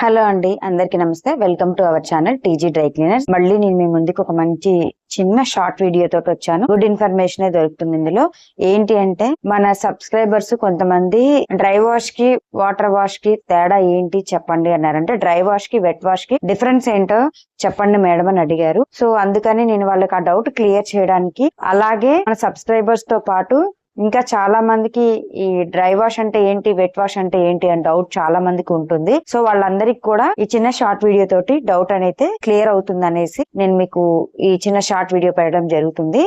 Hello అండి అందరికి నమస్తే. Welcome to our channel TG dry cleaners. మళ్ళీ నేను మీ ముందుకు ఒక మంచి చిన్న షార్ట్ వీడియో తోటి వచ్చాను. గుడ్ ఇన్ఫర్మేషన్ దొరుకుతుంది ఇందులో. ఏంటి అంటే మన సబ్స్క్రైబర్స్ కొంతమంది డ్రై వాష్కి వాటర్ వాష్కి తేడా ఏంటి చెప్పండి అన్నారంటే డ్రై వాష్కి వెట్ వాష్కి డిఫరెన్స్ ఏంటో చెప్పండి మేడం అని అడిగారు. సో అందుకని నేను వాళ్ళకి ఆ డౌట్ క్లియర్ చేయడానికి అలాగే మన సబ్స్క్రైబర్స్తో పాటు ఇంకా చాలా మందికి ఈ డ్రై వాష్ అంటే ఏంటి వెట్ వాష్ అంటే ఏంటి అని డౌట్ చాలా మందికి ఉంటుంది. సో వాళ్ళందరికి కూడా ఈ చిన్న షార్ట్ వీడియో తోటి డౌట్ అనేది క్లియర్ అవుతుంది అనేసి నేను మీకు ఈ చిన్న షార్ట్ వీడియో పెట్టడం జరుగుతుంది.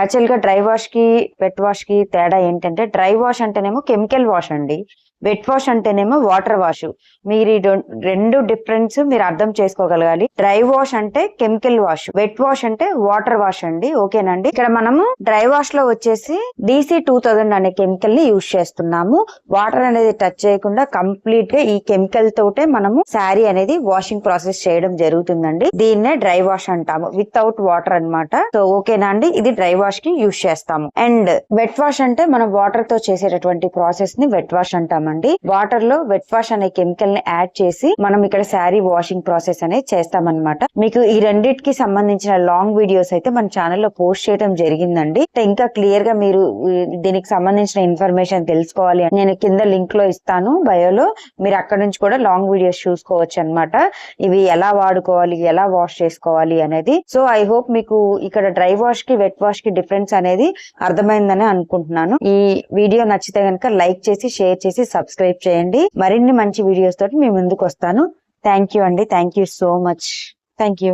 యాక్చువల్గా డ్రై వాష్కి వెట్ వాష్కి తేడా ఏంటంటే డ్రై వాష్ అంటేనేమో కెమికల్ వాష్ అండి. వెట్ వాష్ అంటేనేమో వాటర్ వాష్. మీరు ఈ రెండు డిఫరెన్స్ మీరు అర్థం చేసుకోగలగాలి. డ్రై వాష్ అంటే కెమికల్ వాష్. వెట్ వాష్ అంటే వాటర్ వాష్ అండి. ఓకేనండి ఇక్కడ మనము డ్రై వాష్లో వచ్చేసి డీసీ టూ థౌజండ్ అనే కెమికల్ని యూజ్ చేస్తున్నాము. వాటర్ అనేది టచ్ చేయకుండా కంప్లీట్గా ఈ కెమికల్ తోటే మనము శారీ అనేది వాషింగ్ ప్రాసెస్ చేయడం జరుగుతుందండి. దీన్నే డ్రై వాష్ అంటాము. వితౌట్ వాటర్ అన్నమాట. సో ఓకేనా అండి? ఇది డ్రై వాష్కి యూజ్ చేస్తాము. అండ్ వెట్ వాష్ అంటే మనం వాటర్తో చేసేటటువంటి ప్రాసెస్ని వెట్ వాష్ అంటామండి. వాటర్లో వెట్ వాష్ అనే కెమికల్ని యాడ్ చేసి మనం ఇక్కడ శారీ వాషింగ్ ప్రాసెస్ అనేది చేస్తామన్నమాట. మీకు ఈ రెండిటికి సంబంధించిన లాంగ్ వీడియోస్ అయితే మన ఛానల్లో పోస్ట్ చేయడం జరిగిందండి. ఇంకా క్లియర్గా మీరు దీనికి సంబంధించిన ఇన్ఫర్మేషన్ తెలుసుకోవాలి. నేను కింద లింక్లో ఇస్తాను బయోలో మీరు అక్కడ నుంచి కూడా లాంగ్ వీడియోస్ చూసుకోవచ్చు అన్నమాట. ఇవి ఎలా వాడుకోవాలి ఎలా వాష్ చేసుకోవాలి అనేది. సో ఐ హోప్ మీకు ఇక్కడ డ్రై వాష్కి వెట్ వాష్కి డిఫరెన్స్ అనేది అర్థమైందని అనుకుంటున్నాను. ఈ వీడియో నచ్చితే కనుక లైక్ చేసి షేర్ చేసి సబ్స్క్రైబ్ చేయండి. మరిన్ని మంచి వీడియోస్ తోటి మీ ముందుకు వస్తాను. థ్యాంక్ యూ అండి. Thank you so much. Thank you.